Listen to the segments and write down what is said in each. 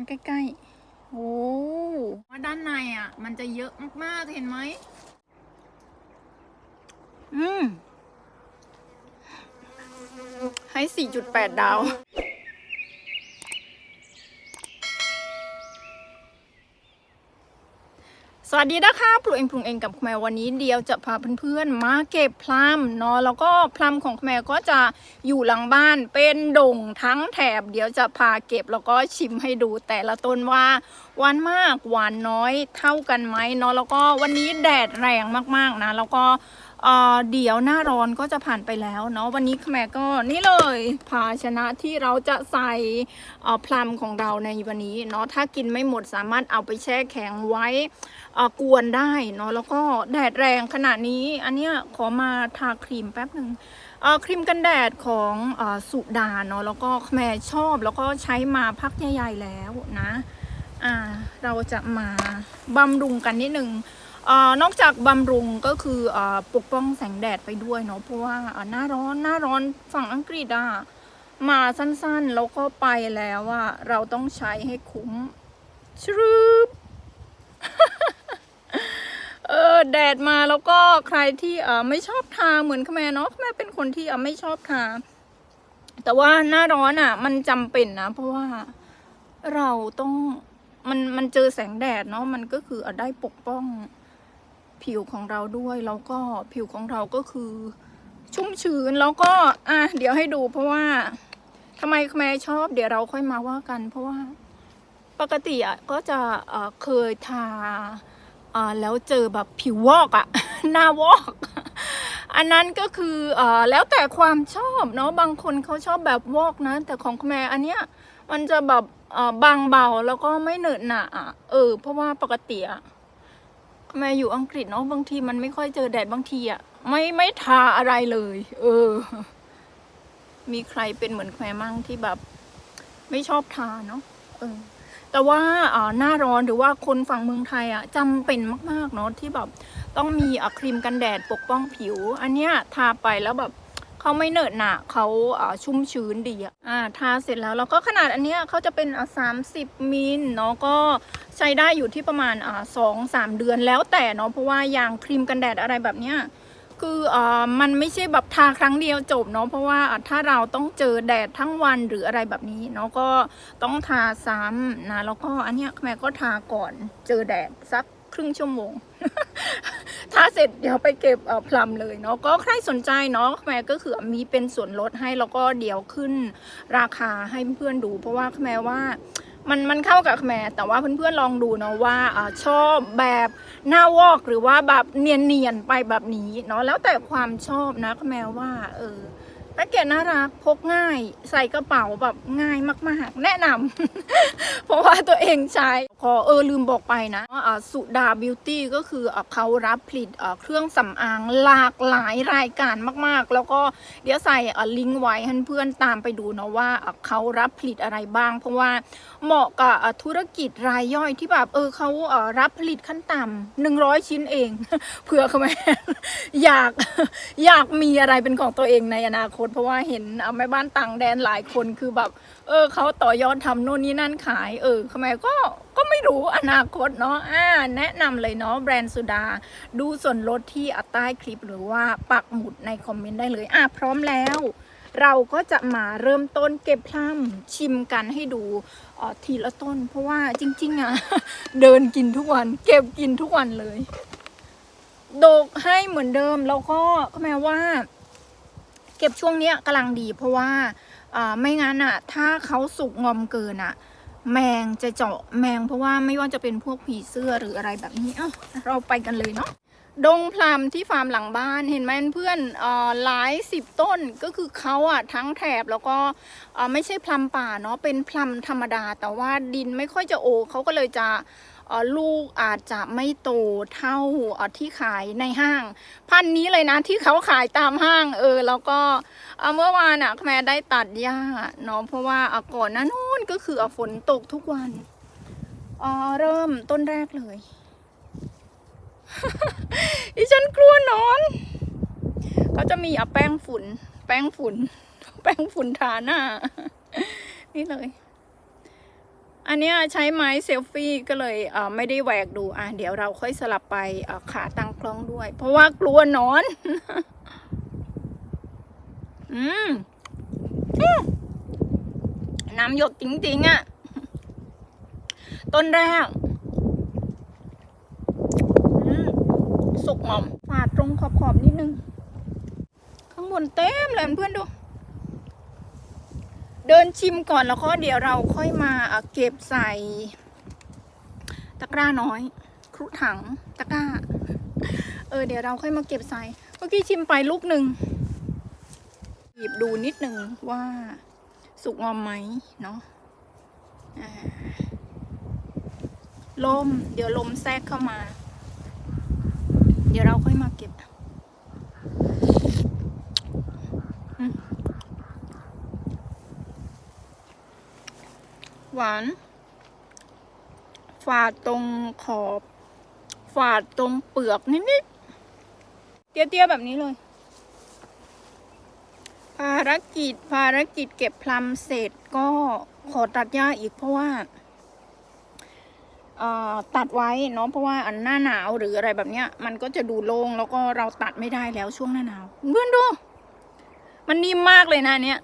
ันใกล้ๆ โอ้ว่าด้านในอะ มันจะเยอะมากๆ เห็นไหม อืม ให้ 4.8 ดาว สวัสดีนะคะปลูกเองปรุงเองกับแมววันนี้เดียวจะพาเพื่อนๆมาเก็บพลัมเนาะแล้วก็พลัมของแมวก็จะอยู่หลังบ้านเป็นดงทั้งแถบ เดี๋ยวจะพาเก็บแล้วก็ชิมให้ดูแต่ละต้นว่าหวานมากหวานน้อยเท่ากันไหมเนาะแล้วก็วันนี้แดดแรงมากๆนะ แล้วก็เออเดี๋ยวหน้าร้อนก็จะผ่านไปแล้วเนาะวันนี้แม่ก็นี่เลยภาชนะที่เราจะใส่เออพลัมของเราในวันนี้เนาะถ้ากินไม่หมดสามารถเอาไปแช่แข็งไว้ กวนได้เนาะแล้วก็แดดแรงขนาดนี้อันเนี้ยขอมาทาครีมแป๊บหนึ่งครีมกันแดดของอสุดาเนาะแล้วก็แม่ชอบแล้วก็ใช้มาพักใหญ่ๆแล้วนะอ่าเราจะมาบำรุงกันนิดนึงอนอกจากบำรุงก็คืออปกป้องแสงแดดไปด้วยเนาะเพราะว่าหน้าร้อนหน้าร้อนฝั่งอังกฤษอะมาสั้นๆ แล้วก็ไปแล้วอะเราต้องใช้ให้คุ้มชรึบ เออแดดมาแล้วก็ใครที่เออไม่ชอบทาเหมือนขแม่เนาะขแม่เป็นคนที่เออไม่ชอบทาแต่ว่าหน้าร้อนอะ มันจำเป็นนะ เพราะว่าเราต้องมันมันเจอแสงแดดเนาะมันก็คืออได้ปกป้องผิวของเราด้วย แล้วก็ผิวของเราก็คือ ชุ่มชื้นแล้วก็อะเดี๋ยวให้ดู เพราะว่าทำไมแม่ชอบ เดี๋ยวเราค่อยมาว่ากัน เพราะว่าปกติอะก็จะเออเคยทา อ่าแล้วเจอแบบผิววอกอะหน้าวอก อันนั้นก็คืออ่อแล้วแต่ความชอบเนาะบางคนเขาชอบแบบวอกนะ แต่ของแม่อันเนี้ยมันจะแบบอ่อบางเบาแล้วก็ไม่เหนอะหนะอะเออ เพราะว่าปกติอะแม่อยู่อังกฤษเนาะบางทีมันไม่ค่อยเจอแดดบางทีอะไม่ไม่ทาอะไรเลย เออ มีใครเป็นเหมือนแม่มั่งที่แบบ ไม่ชอบทาเนาะเออ แต่ว่าอ่อหน้าร้อนหรือว่าคนฝั่งเมืองไทยอะจำเป็นมากๆเนาะที่แบบต้องมีอะครีมกันแดดปกป้องผิว อันเนี้ยทาไปแล้วแบบเขาไม่เหนอะหนะเขาอ่าชุ่มชื้นดีอะทาเสร็จแล้วแล้วก็ขนาดอันเนี้ยเขาจะเป็นอะสามสิบมิลเนาะก็ใช้ได้อยู่ที่ประมาณอ่าสองสามเดือนแล้วแต่เนาะเพราะว่าอย่างครีมกันแดดอะไรแบบเนี้ย คือเออมันไม่ใช่แบบทาครั้งเดียวจบเนาะเพราะว่าถ้าเราต้องเจอแดดทั้งวันหรืออะไรแบบนี้เนาะก็ต้องทาซ้ำนะแล้วก็อันเนี้ยแม่ก็ทาก่อนเจอแดดสักครึ่งชั่วโมงทาเสร็จเดี๋ยวไปเก็บพลัมเลยเนาะ ก็ใครสนใจเนาะแม่ก็คือมีเป็นส่วนลดให้แล้วก็เดี๋ยวขึ้นราคาให้เพื่อนๆดู เพราะว่าแม่ว่า มันมันเข้ากับแม่แต่ว่าเพื่อนๆลองดูเนาะว่าอชอบแบบหน้าวอกหรือว่าแบบเนียนๆไปแบบนี้เนาะแล้วแต่ความชอบนะแม่ว่าเออแพ็กเกจน่ารักพกง่ายใส่กระเป๋าแบบง่ายมากๆ แนะนำ เพราะว่าตัวเองใช้ ขอเออลืมบอกไปนะว่าสุดาบิวตี้ก็คืออเขารับผลิตเครื่องสำอางหลากหลายรายการมากๆ แล้วก็เดี๋ยวใส่ลิงก์ไว้ให้เพื่อนตามไปดูเนาะว่าอ่าเขารับผลิตอะไรบ้าง เพราะว่า เหมาะกับธุรกิจรายย่อยที่แบบเออเขาอ่ารับผลิตขั้นต่ำหนึ่งร้อยชิ้นเองเผื่อเขาแม่อยากอยากมีอะไรเป็นของตัวเองในอนาคต เพราะว่าเห็นแม่บ้านต่างแดนหลายคนคือแบบ เออเขาต่อยอดทำโน่นนี่นั่นขาย เออทำไมก็ก็ไม่รู้อนาคตเนาะอ่าแนะนำเลยเนาะแบรนด์สุดา ดูส่วนลดที่อะใต้คลิปหรือว่าปักหมุดในคอมเมนต์ได้เลยอะพร้อมแล้วเราก็จะมาเริ่มต้นเก็บพลัมชิมกันให้ดู ทีละต้น เพราะว่าจริง ๆ อะ เดินกินทุกวัน เก็บกินทุกวันเลยโดกให้เหมือนเดิมแล้วก็ก็แม้ว่า เก็บช่วงเนี้ยกำลังดี เพราะว่าไม่งั้นอะ ถ้าเขาสุกงอมเกินอะ แมงจะเจาะแมงเพราะว่าไม่ว่าจะเป็นพวกผีเสื้อหรืออะไรแบบนี้ เอ้าเราไปกันเลยเนาะ ดงพลัมที่ฟาร์มหลังบ้านเห็นไหมเพื่อนออหลายสิบต้นก็คือเขาอะทั้งแถบแล้วก็ไม่ใช่พลัมป่าเนาะเป็นพลัมธรรมดา แต่ว่าดินไม่ค่อยจะโอเขาก็เลยจะลูกอาจจะไม่โตเท่าที่ขายในห้าง พันนี้เลยนะที่เขาขายตามห้างเออแล้วก็เมื่อวานอะแม่ได้ตัดหญ้าเนาะเพราะว่าก่อนนั้นนู่นก็คือฝนตกทุกวันเริ่มต้นแรกเลย ดิฉันกลัวนอน เขาจะมีอะแป้งฝุ่น แป้งฝุ่น แป้งฝุ่นทาหน้า นี่เลย อันนี้ใช้ไม้เซลฟี่ก็เลยเไม่ได้แหวกดู อะ เดี๋ยวเราค่อยสลับไปขาตั้งกล้องด้วย เพราะว่ากลัวนอน อืมน้ำหยดจริงๆอะ่ะ ต้นแรกอืมสุ กหม่อมฝาดตรงขอบๆนิดนึง ข้างบนเต็มเลยเพื่อนดู เดินชิมก่อนแล้วก็เดี๋ยวเราค่อยมาเก็บใส่ ตะกร้าน้อย ครุถังตะกร้า เออเดี๋ยวเราค่อยมาเก็บใส่เมื่อกี้ชิมไปลูกหนึ่งหยิบดูนิดหนึ่งว่าสุกงอมไหมเนาะลม เดี๋ยวลมแทรกเข้ามา เดี๋ยวเราค่อยมาเก็บหวาน ฝาดตรงขอบ ฝาดตรงเปลือกนิดๆ เตี้ยๆ แบบนี้เลย ภารกิจภารกิจเก็บพลัมเสร็จก็ขอตัดหญ้าอีกเพราะว่า ตัดไว้เนาะเพราะว่าอันหน้าหนาวหรืออะไรแบบเนี้ย มันก็จะดูโล่งแล้วก็เราตัดไม่ได้แล้วช่วงหน้าหนาวเพื่อนดู มันนิ่มมากเลยนะเนี่ย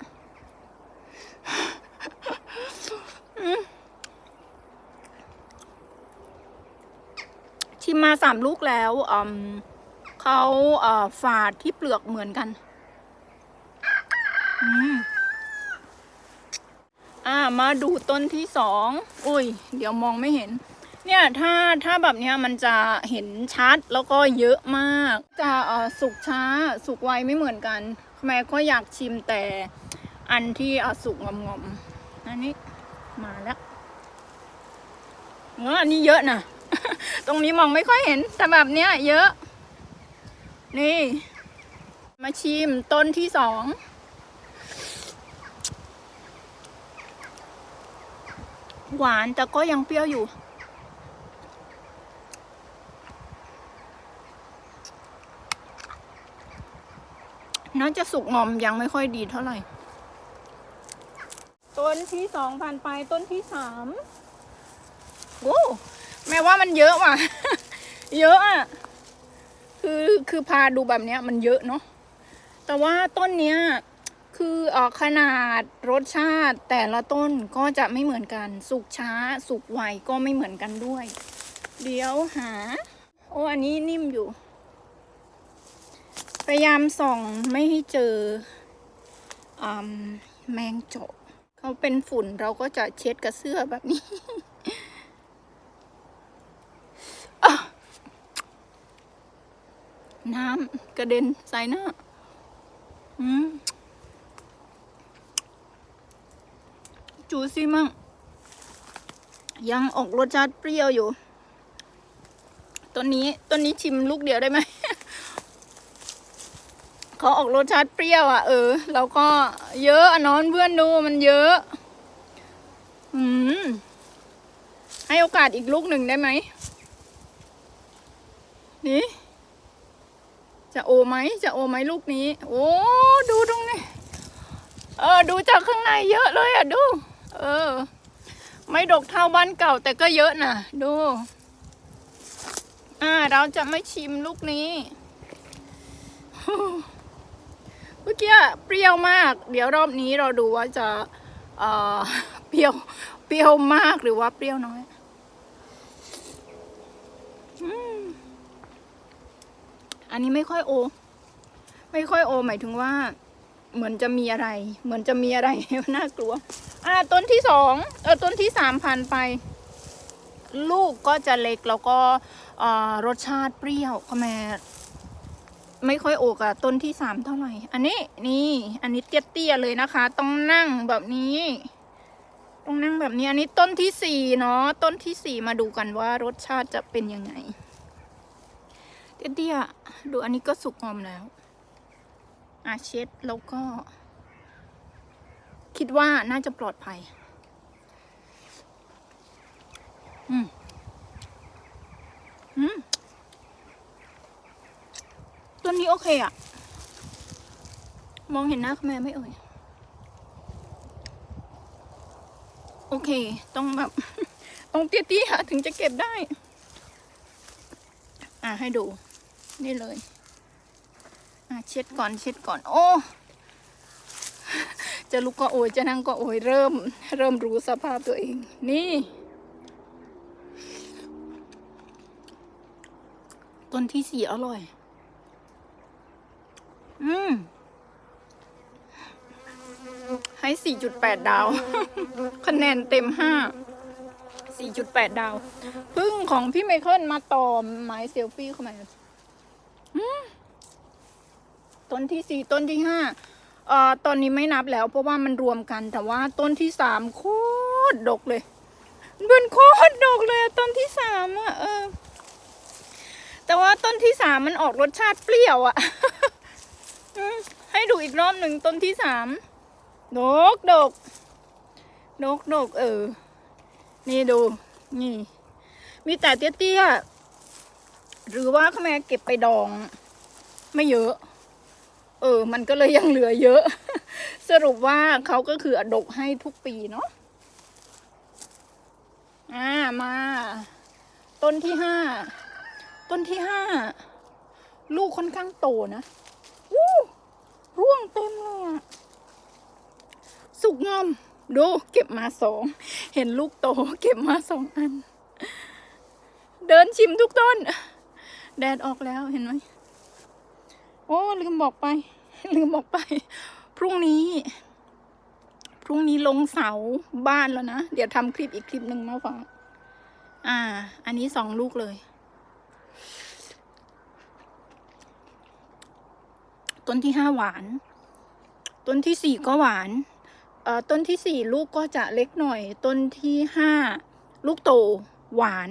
อืมชิมมาสามลูกแล้วเขาฝาดที่เปลือกเหมือนกันมอ่ามาดูต้นที่สอง อุ้ย เดี๋ยวมองไม่เห็น เนี่ยถ้าถ้าแบบเนี้ยมันจะเห็นชัดแล้วก็เยอะมาก จะเอ่อสุกช้าสุกไวไม่เหมือนกันแม่ก็อยากชิมแต่อันที่เอ่อสุกงอมๆอันนี้มาแล้วเอออันนี้เยอะนะตรงนี้มองไม่ค่อยเห็นแต่แบบเนี้ยเยอะ นี่ มาชิมต้นที่สองหวานแต่ก็ยังเปรี้ยวอยู่ น่าจะสุกงอมยังไม่ค่อยดีเท่าไหร่ ต้นที่สองผ่านไปต้นที่สามโอ้แม้ว่ามันเยอะว่ะ เยอะอะ คือคือพาดูแบบเนี้ยมันเยอะเนาะ แต่ว่าต้นเนี้ยคือเออขนาดรสชาติแต่ละต้นก็จะไม่เหมือนกัน สุกช้า สุกไวก็ไม่เหมือนกันด้วย เดี๋ยวหา โอ้อันนี้นิ่มอยู่ พยายามส่องไม่ให้เจออแมงเจาะเขาเป็นฝุ่นเราก็จะเช็ดกับเสื้อแบบนี้น้ำกระเด็นใส่หน้าจูซี่มั่ง ยังออกรสชาติเปรี้ยวอยู่ ต้นนี้ต้นนี้ชิมลูกเดียวได้ไหม เขาออกรสชาติเปรี้ยวอะเออเราก็เยอะอะนอนเพื่อนดูมันเยอะอืมให้โอกาสอีกลูกหนึ่งได้ไหมนี่จะโอไหมจะโอไหมลูกนี้ โอ้ดูตรงนี้ เออ ดูจากข้างในเยอะเลยอะดู เออ ไม่ดกเท่าบ้านเก่า แต่ก็เยอะนะดู อ่า เราจะไม่ชิมลูกนี้ เมื่อกี้เปรี้ยวมาก เดี๋ยวรอบนี้เราดูว่าจะเอ่อเปรี้ยวเปรี้ยวมากหรือว่าเปรี้ยวน้อยอันนี้ไม่ค่อยโอ ไม่ค่อยโอหมายถึงว่า เหมือนจะมีอะไร เหมือนจะมีอะไรน่ากลัว อ่าต้นที่สองเออต้นที่สามพันไป ลูกก็จะเล็กแล้วก็รสชาติเปรี้ยวคแม่ ไม่ค่อยโอกอะต้นที่สามเท่าไหร่ อันนี้นี่อันนี้เตี้ยๆเลยนะคะ ต้องนั่งแบบนี้ ต้องนั่งแบบนี้อันนี้ต้นที่สี่เนาะต้นที่สี่มาดูกันว่ารสชาติจะเป็นยังไงเตี้ยๆดูอันนี้ก็สุกงอมแล้วอาเช็ดแล้วก็ คิดว่าน่าจะปลอดภัย อืม อืม ตัวนี้โอเคอะมองเห็นหน้าแม่ไม่เอ่ย โอเค ต้องแบบ ต้องเตี้ยๆถึงจะเก็บได้ อะให้ดู นี่เลย อะเช็ดก่อนเช็ดก่อน โอ้จะลุกก็โอยจะนั่งก็โอยเริ่ม เริ่มรู้สภาพตัวเอง นี่ต้นที่สี่อร่อย อืม ให้สี่จุดแปดดาว คะแนนเต็มห้าสี่จุดแปดดาว พึ่งของพี่ไมเคิลมาต่อไม้เซลฟี่เข้ามาต้นที่สี่ต้นที่ห้าเอ่อตอนนี้ไม่นับแล้ว เพราะว่ามันรวมกัน แต่ว่าต้นที่สามโคตรดกเลยมันโคตรดกเลยอะต้นที่สามอะเออ แต่ว่าต้นที่สามมันออกรสชาติเปรี้ยวอะ ให้ดูอีกรอบหนึ่งต้นที่สามดกดกดกดกเออ นี่ดู นี่ มีแต่เตี้ยๆ หรือว่าขแม่เก็บไปดอง ไม่เยอะ เออ มันก็เลยยังเหลือเยอะ สรุปว่าเขาก็คือดกให้ทุกปีเนาะ อ่า มา ต้นที่ห้า ต้นที่ห้า ลูกค่อนข้างโตนะ วู้ ร่วงเต็มเลยอะสุกงอม ดู เก็บมาสอง เห็นลูกโต เก็บมาสองอัน เดินชิมทุกต้น แดดออกแล้วเห็นไหมโอ้ลืมบอกไป ลืมบอกไป พรุ่งนี้ พรุ่งนี้ลงเสาบ้านแล้วนะ เดี๋ยวทำคลิปอีกคลิปหนึ่งมาฝากอ่า อันนี้สองลูกเลย ต้นที่ห้าหวาน ต้นที่สี่ก็หวานเอ่อต้นที่สี่ลูกก็จะเล็กหน่อย ต้นที่ห้าลูกโตหวาน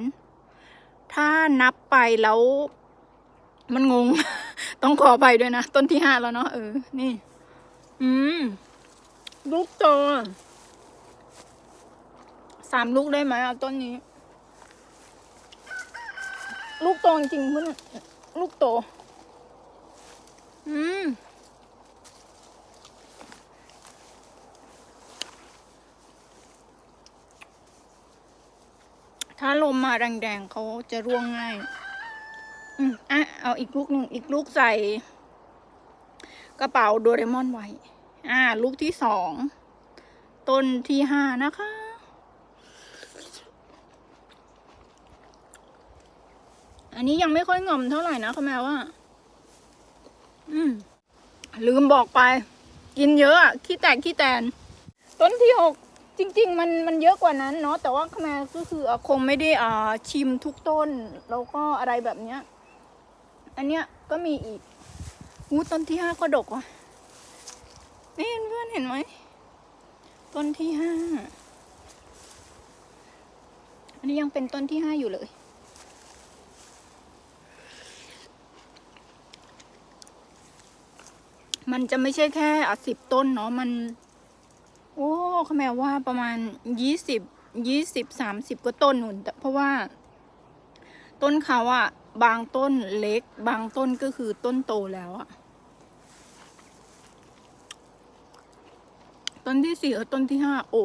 ถ้านับไปแล้วมันงง ต้องขอไปด้วยนะ ต้นที่ห้าแล้วเนาะเออ นี่ อืม ลูกโตสามลูกได้ไหมอะต้นนี้ ลูกโตจริงเพื่อนลูกโต อืม ถ้าลมมาแรงๆเขาจะร่วงง่าย อืมอะเอาอีกลูกหนึ่งอีกลูกใส่ กระเป๋าโดเรมอนไว้ อ่า ลูกที่สอง ต้นที่ห้านะคะอันนี้ยังไม่ค่อยงอมเท่าไหร่นะคุณแม่ว่า อืมลืมบอกไป กินเยอะอะขี้แตกขี้แตน ต้นที่หกจริง ๆ มันมันเยอะกว่านั้นเนาะแต่ว่าขแม่ก็คือคงไม่ได้อ่าชิมทุกต้น แล้วก็อะไรแบบเนี้ย อันเนี้ยก็มีอีกหูต้นที่ห้าก็ดกว่ะนี่เพื่อนเห็นไหมต้นที่ห้าอันนี้ยังเป็นต้นที่ห้าอยู่เลย มันจะไม่ใช่แค่อะสิบต้นเนาะมัน โอ้ขแมว่าประมาณยี่สิบยี่สิบสามสิบกว่าต้นนุ่นเพราะว่า ต้นเขาอะบางต้นเล็ก บางต้นก็คือต้นโตแล้วอะต้นที่สี่ต้นที่ห้าโอ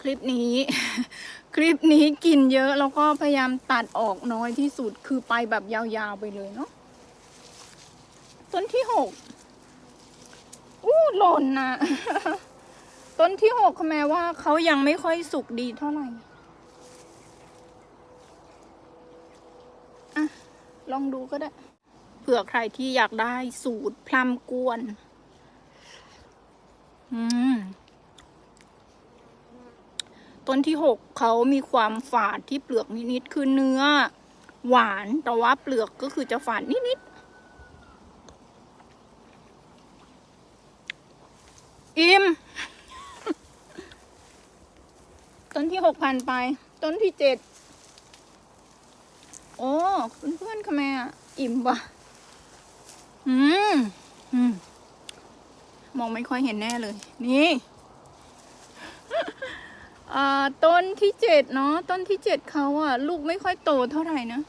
คลิปนี้ คลิปนี้กินเยอะแล้วก็พยายามตัดออกน้อยที่สุดคือไปแบบยาวๆไปเลยเนาะต้นที่หก อู้หล่นนะต้นที่หกแม้ว่าเขายังไม่ค่อยสุกดีเท่าไหร่อะลองดูก็ได้ เผื่อใครที่อยากได้สูตรพลัมกวน อืม ต้นที่หกเขามีความฝาดที่เปลือกนิดๆคือเนื้อ หวานแต่ว่าเปลือกก็คือจะฝาดนิดๆ อิ่มต้นที่หกพันไป ต้นที่เจ็ดโอ้เพื่อนๆคะแม่อิ่มปะอืมอืมมองไม่ค่อยเห็นแน่เลย นี่ต้นที่เจ็ดเนาะต้นที่เจ็ดเขาอะลูกไม่ค่อยโตเท่าไหร่นะ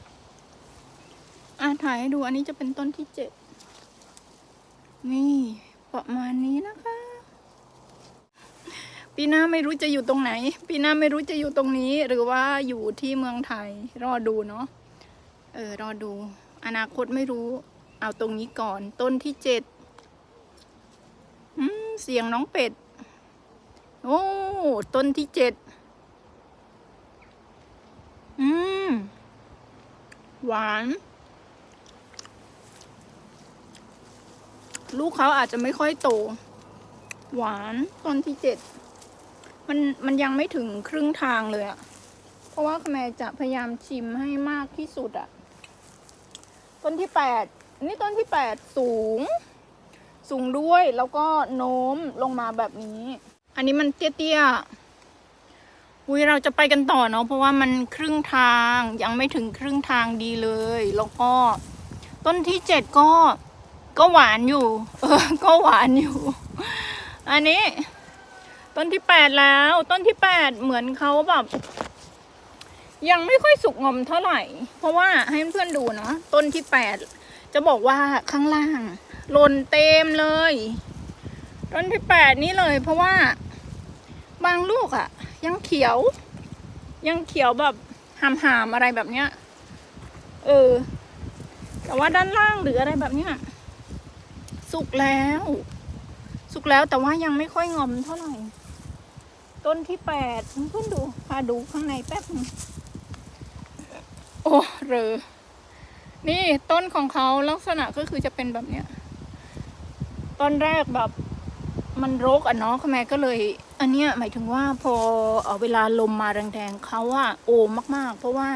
อะถ่ายให้ดูอันนี้จะเป็นต้นที่เจ็ดนี่ ประมาณนี้นะคะ ปีหน้าไม่รู้จะอยู่ตรงไหน ปีหน้าไม่รู้จะอยู่ตรงนี้ หรือว่าอยู่ที่เมืองไทย รอดูเนาะเออรอดู อนาคตไม่รู้ เอาตรงนี้ก่อน ต้นที่เจ็ดเสียงน้องเป็ด โอ้ต้นที่เจ็ดอืม หวาน ลูกเขาอาจจะไม่ค่อยโต หวานต้นที่เจ็ด มันมันยังไม่ถึงครึ่งทางเลยอะเพราะว่าแม่จะพยายามชิมให้มากที่สุดอะต้นที่แปดนี่ต้นที่แปดสูง สูงด้วยแล้วก็โน้มลงมาแบบนี้ อันนี้มันเตี้ยๆอุ้ยเราจะไปกันต่อเนาะเพราะว่ามันครึ่งทางยังไม่ถึงครึ่งทางดีเลย แล้วก็ ต้นที่เจ็ดก็ก็หวานอยู่ เออ ก็หวานอยู่ อันนี้ ต้นที่แปดแล้ว ต้นที่แปดเหมือนเขาแบบยังไม่ค่อยสุกงอมเท่าไหร่ เพราะว่าให้เพื่อนๆดูเนาะต้นที่แปดจะบอกว่าข้างล่างหล่นเต็มเลย ต้นที่แปดนี้เลย เพราะว่าบางลูกอะยังเขียว ยังเขียวแบบหามๆอะไรแบบเนี้ยเออ แต่ว่าด้านล่างหรืออะไรแบบเนี้ยสุกแล้ว สุกแล้วแต่ว่ายังไม่ค่อยงอมเท่าไหร่ ต้นที่แปดเพื่อนๆดูพาดูข้างในแป๊บนึงโอ้เรอนี่ต้นของเขาลักษณะก็คือจะเป็นแบบเนี้ยตอนแรกแบบมันรกอะเนาะแม่ก็เลย อันเนี้ยหมายถึงว่าพอเอ่อเวลาลมมาแรงๆเขาอะโอมมาก ๆ เพราะว่า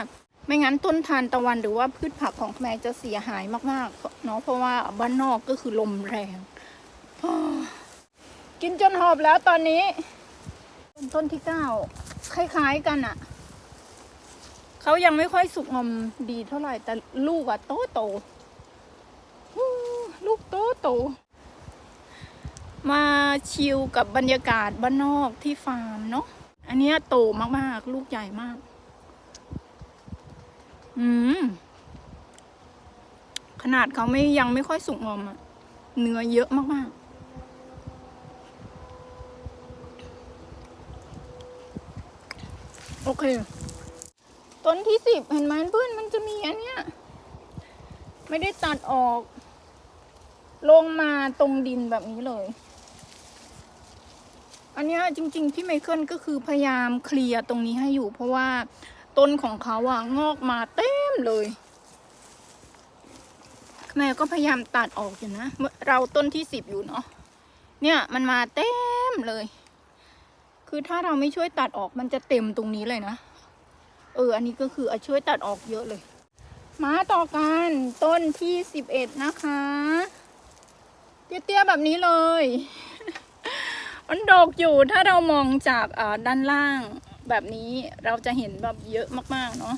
ไม่งั้นต้นทานตะวันหรือว่าพืชผักของแม่จะเสียหายมากๆเนาะเพราะว่าบ้านนอกก็คือลมแรง กินจนหอบแล้วตอนนี้เป็น ต้นที่เก้าคล้ายๆกันอะ่ะเขายังไม่ค่อยสุกงอมดีเท่าไหร่ แต่ลูกอะโตโตลูกโตโตมาชิลกับบรรยากาศบ้านนอกที่ฟาร์มเนาะอันนี้โตมากๆ ลูกใหญ่มาก อืม ขนาดเขาไม่ยังไม่ค่อยสุกงอมอะเนื้อเยอะมากๆ โอเค ต้นที่สิบเห็นไหมเพื่อนมันจะมีอันเนี้ย ไม่ได้ตัดออก ลงมาตรงดินแบบนี้เลย อันเนี้ยจริง ๆ พี่ไมเคิลก็คือพยายามเคลียร์ตรงนี้ให้อยู่ เพราะว่าต้นของเขาอะงอกมาเต็มเลยแม่ก็พยายามตัดออกอยู่นะเมื่อเราต้นที่สิบอยู่เนาะ เนี่ยมันมาเต็มเลย คือถ้าเราไม่ช่วยตัดออกมันจะเต็มตรงนี้เลยนะ เออ อันนี้ก็คืออช่วยตัดออกเยอะเลย มาต่อกันต้นที่สิบเอ็ดนะคะ เตี้ยๆแบบนี้เลย มันดกอยู่ถ้าเรามองจากด้านล่างแบบนี้เราจะเห็นแบบเยอะมากๆเนาะ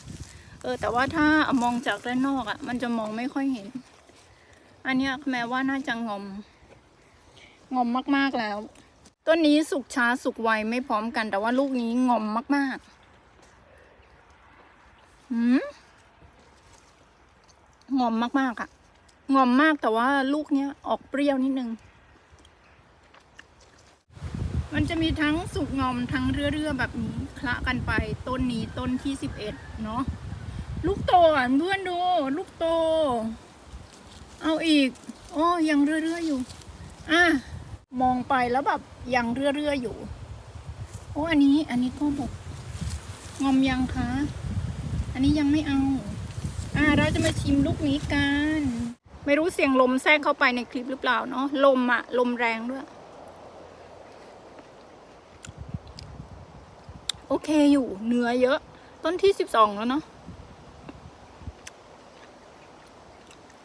เออ แต่ว่าถ้ามองจากด้านนอกอะ่ะ มันจะมองไม่ค่อยเห็น อันเนี้ยแม้ว่าน่าจะงอม งอมมากๆแล้ว ต้นนี้สุกช้าสุกไวไม่พร้อมกัน แต่ว่าลูกนี้งอมมากๆหืมงอมมากๆอะ่ะงอมมากแต่ว่าลูกเนี้ยออกเปรี้ยวนิดนึง มันจะมีทั้งสุกงอมทั้งเรื่อๆแบบนี้คละกันไปต้นนี้ต้นที่สิบเอ็ดเนาะลูกโตอะเพื่อนดู ลูกโต เอาอีก โอ้ยังเรื่อยๆอยู่ อะ มองไปแล้วแบบยังเรื่อๆอยู่ โอ้ อันนี้อันนี้ก็บอกงอมยังคะ อันนี้ยังไม่เอา อ่า เราจะมาชิมลูกนี้กัน ไม่รู้เสียงลมแทรกเข้าไปในคลิปหรือเปล่าเนาะ ลมอะลมแรงด้วย โอเคอยู่เนื้อเยอะ ต้นที่สิบสองแล้วเนาะ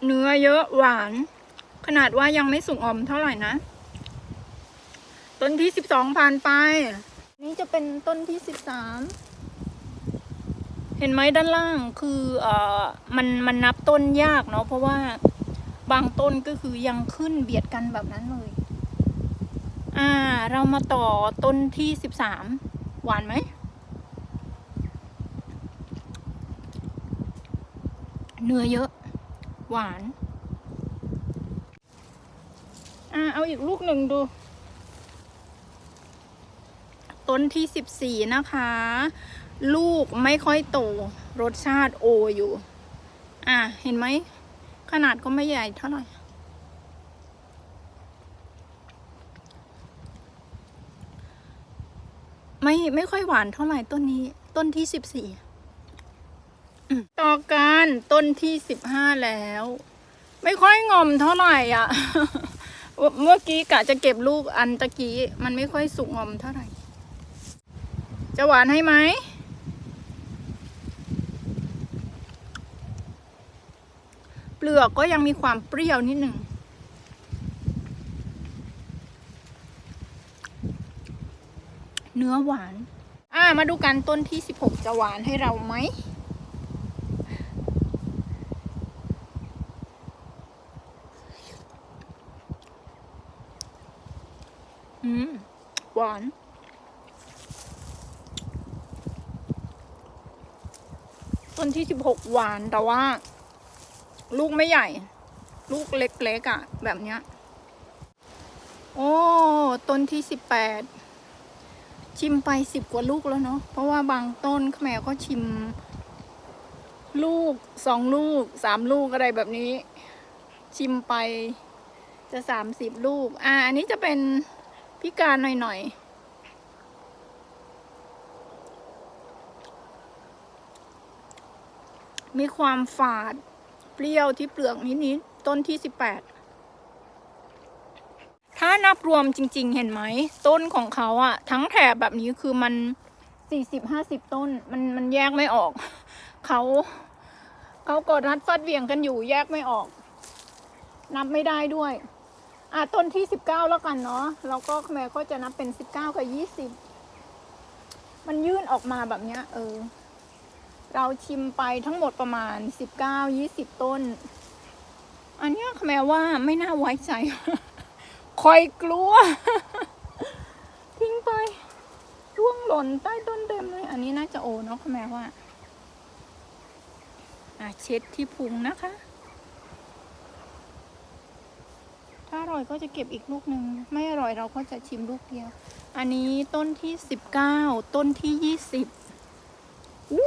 เนื้อเยอะหวาน ขนาดว่ายังไม่สุกอมเท่าไหร่นะ ต้นที่สิบสองผ่านไป นี่จะเป็นต้นที่สิบสามเห็นไหมด้านล่างคือเอ่อมันมันนับต้นยากเนาะเพราะว่าบางต้นก็คือยังขึ้นเบียดกันแบบนั้นเลย อ่า เรามาต่อต้นที่สิบสามหวานไหมเนื้อเยอะ หวาน อ่า เอาอีกลูกหนึ่งดู ต้นที่สิบสี่นะคะ ลูกไม่ค่อยโต รสชาติโออยู่ อะ เห็นไหม ขนาดก็ไม่ใหญ่เท่าไหร่ไม่ไม่ค่อยหวานเท่าไหร่ต้นนี้ ต้นที่สิบสี่ต่อกันต้นที่สิบห้าแล้ว ไม่ค่อยงอมเท่าไหร่อะ เมื่อกี้กะจะเก็บลูกอันตะกี้ มันไม่ค่อยสุกงอมเท่าไหร่ จะหวานให้ไหม เปลือกก็ยังมีความเปรี้ยวนิดหนึ่ง เนื้อหวาน อ่า มาดูกันต้นที่ 16 จะหวานให้เราไหมอืมหวาน ต้นที่16หวานแต่ว่า ลูกไม่ใหญ่ ลูกเล็กๆอะ่ะ แบบเนี้ย โอ้ต้นที่สิบแปดชิมไปสิบกว่าลูกแล้วเนาะเพราะว่าบางต้นแม่ก็ชิม ลูกสองลูกสามลูกอะไรแบบนี้ ชิมไปจะสามสิบลูก อ่า อันนี้จะเป็นพิการหน่อยๆ มีความฝาด เปรี้ยวที่เปลือกนิดๆต้นที่สิบแปดถ้านับรวมจริง ๆ เห็นไหม ต้นของเขาอะทั้งแถบแบบนี้คือมันสี่สิบห้าสิบต้นมันมันแยกไม่ออก เขาเขากดรัดฟัดเวียงกันอยู่แยกไม่ออก นับไม่ได้ด้วยอะต้นที่สิบเก้าแล้วกันเนาะแล้วก็แม่ก็จะนับเป็นสิบเก้ากับยี่สิบมันยื่นออกมาแบบเนี้ย เออ เราชิมไปทั้งหมดประมาณสิบเก้ายี่สิบต้น อันนี้แม่ว่าไม่น่าไว้ใจ คอยกลัว ทิ้งไปร่วงหล่นใต้ต้นเต็มเลย อันนี้น่าจะโอเนาะแม่ว่าอะเช็ดที่พุงนะคะ ถ้าอร่อยก็จะเก็บอีกลูกหนึ่ง ไม่อร่อยเราก็จะชิมลูกเดียว อันนี้ต้นที่สิบเก้าต้นที่ยี่สิบ อู้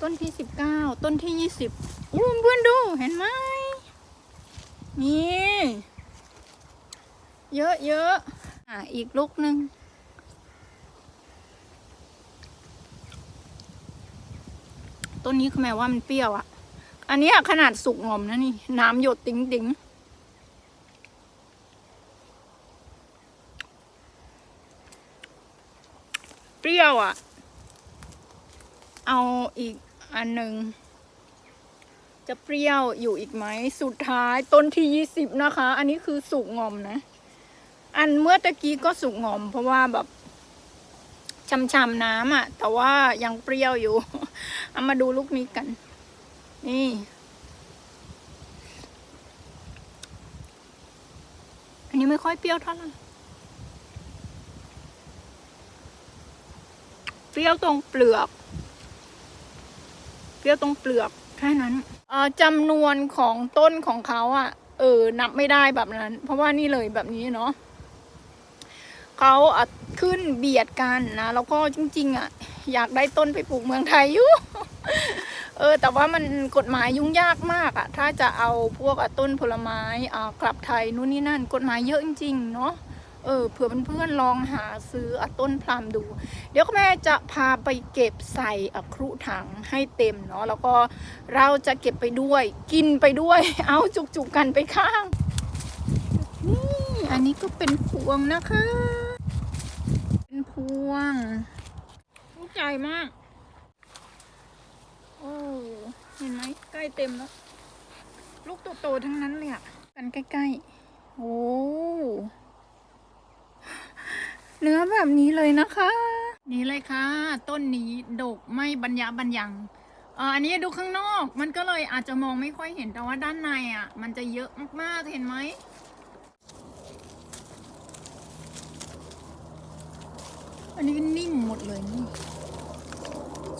ต้นที่สิบเก้าต้นที่ยี่สิบอู้เพื่อนดูเห็นไหมนี่เยอะเยอะอะอีกลูกหนึ่งต้นนี้คือแม่ว่ามันเปรี้ยวอะ่ะ อันนี้ขนาดสุกงอมนะนี่ น้ำหยดติ๋งติ๋งเปรี้ยวอะ่ะ เอาอีกอันหนึ่งจะเปรี้ยวอยู่อีกไหม สุดท้ายต้นที่ยี่สิบนะคะ อันนี้คือสุกงอมนะ อันเมื่อตะกี้ก็สุกงอม เพราะว่าแบบช่ำๆน้ำอะ่ะ แต่ว่ายังเปรี้ยวอยู่ เอามาดูลูกนี้กัน นี่ อันนี้ไม่ค่อยเปรี้ยวเท่าไหร่เปรี้ยวตรงเปลือก รี้ยวตรงเปลือกแค่นั้นเอ่อจำนวนของต้นของเขาอะ่ะ เออ นับไม่ได้แบบนั้น เพราะว่านี่เลยแบบนี้เนาะเขาอะขึ้นเบียดกันนะแล้วก็จริง ๆ อะ อยากได้ต้นไปปลูกเมืองไทยอยู่เออ แต่ว่ามันกฎหมายยุ่งยากมากอะ่ะ ถ้าจะเอาพวกต้นผลไม้อ่ากลับไทยนู่นนี่นั่น กฎหมายเยอะจริง ๆ เนาะ เออเผื่อเพื่อนๆลองหาซื้ออะต้นพลามดู เดี๋ยวแม่จะพาไปเก็บใส่อะครุถังให้เต็มเนาะแล้วก็เราจะเก็บไปด้วย กินไปด้วย เอาจุกๆกันไปข้างนี่อันนี้ก็เป็นพวงนะคะ เป็นพวงลูกใหญ่มากโอ้เห็นไหมใกล้เต็มแล้ว ลูกโตๆทั้งนั้นเลยอะกันใกล้ๆโอ้ เนื้อแบบนี้เลยนะคะ นี่เลยค่ะ ต้นนี้ดกไม่บรรยะบรรยังอันนี้ดูข้างนอกมันก็เลยอาจจะมองไม่ค่อยเห็นแต่ว่าด้านในอะ มันจะเยอะมากๆเห็นไหมอันนี้นิ่มหมดเลยนี่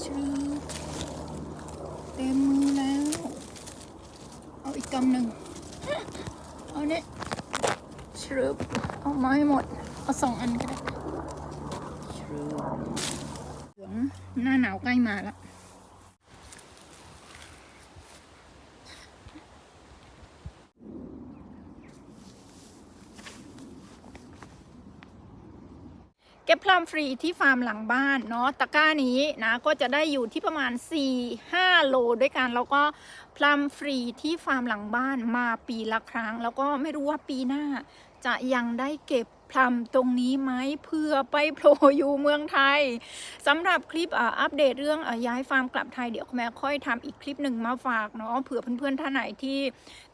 ชื่อเต็มมือแล้ว เอาอีกกำหนึ่งเอาเนี่ยชรึบเอาไม้หมด เอาสองอันก็ได้เหลืองหน้าหนาวใกล้มาแล้วเก็บพลัมฟรีที่ฟาร์มหลังบ้านเนาะตะกร้านี้นะก็จะได้อยู่ที่ประมาณ 4-5 โลด้วยกัน แล้วก็พลัมฟรีที่ฟาร์มหลังบ้านมาปีละครั้ง แล้วก็ไม่รู้ว่าปีหน้าจะยังได้เก็บ พลัมตรงนี้ไหมเพื่อไปโผล่อยู่เมืองไทยสำหรับคลิปอ,อัปเดตเรื่องอย้ายฟาร์มกลับไทยเดี๋ยวแม่ค่อยทำอีกคลิปหนึ่งมาฝากเนาะเผื่อเพื่อนๆท่านไหนที่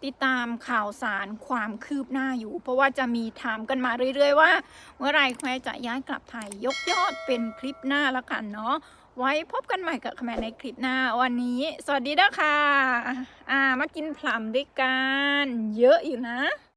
ติดตามข่าวสารความคืบหน้าอยู่ เพราะว่าจะมีถามกันมาเรื่อยๆว่า เมื่อไรแม่จะย้ายกลับไทยยกยอดเป็นคลิปหน้าละกันเนาะไว้พบกันใหม่กับแม่ในคลิปหน้าวันนี้ สวัสดีนะคะอ่ามากินพลัมด้วยกันเยอะอยู่นะ